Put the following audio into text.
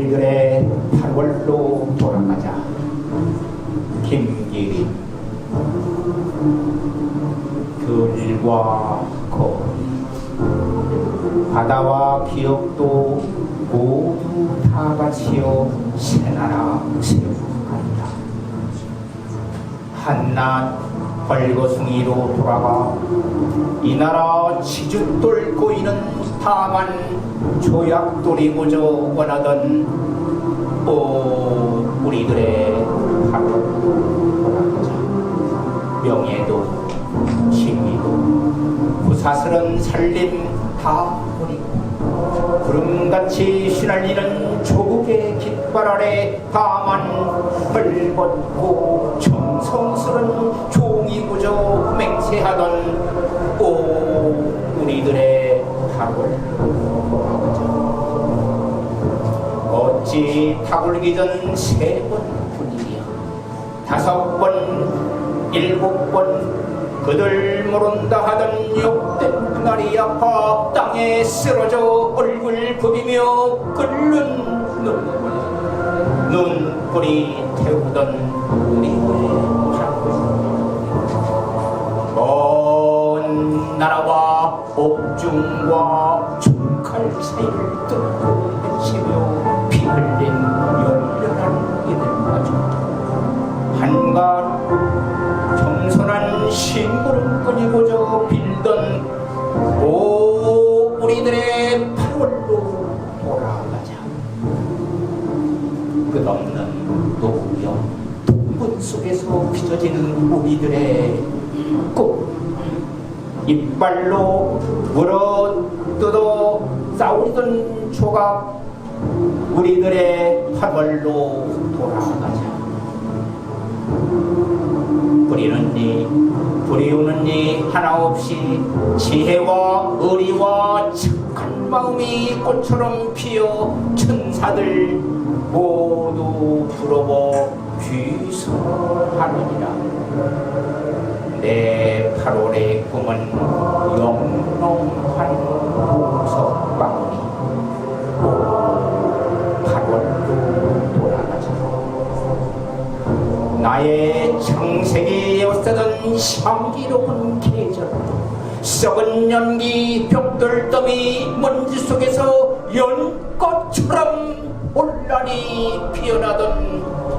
우리들의 8월로 돌아가자. 김기림 들과 거리 바다와 기억도 모두 다 바치어 새나라 세우간다. 한낱 벌거숭이로 돌아가 이 나라 지주 뚫고 있는 다만 조약돌이고저 원하던 오 우리들의 돌아가자 명예도 신기도 부사스런 살림 다 버리고 구름같이 휘날리는 조국의 깃발 아래 다만 헐벗고 정성스런 종이구저 맹세하던 어찌 타굴기 전 세 번 뿐이야 다섯 번 일곱 번 그들 모른다 하던 욕된 날이 아파 땅에 쓰러져 얼굴 부비며 끓는 눈물 눈물이 태우던 우리 옥중과 총칼 사이를 뚫고 헤치며 피 흘린 열렬한 이들마저 한가 겸손한 심부름꾼이고저 빌던 오 우리들의 8월로 돌아가자. 끝없는 노경 동분 속에서 빚어지는 우리들의 꿈 이빨로 물어 뜯어 싸우던 조각 우리들의 8월로 돌아가자. 뿌리는 니 부리우는 니 하나 없이 지혜와 의리와 착한 마음이 꽃처럼 피어 천사들 모두 부러워 귀성하느니라 내 8월의 꿈은 영롱한 보석 마음이 8월로 돌아가자 나의 청색이 엿새던 향기로운 계절. 썩은 연기 벽돌 더미 먼지 속에서 연꽃처럼 온란히 피어나던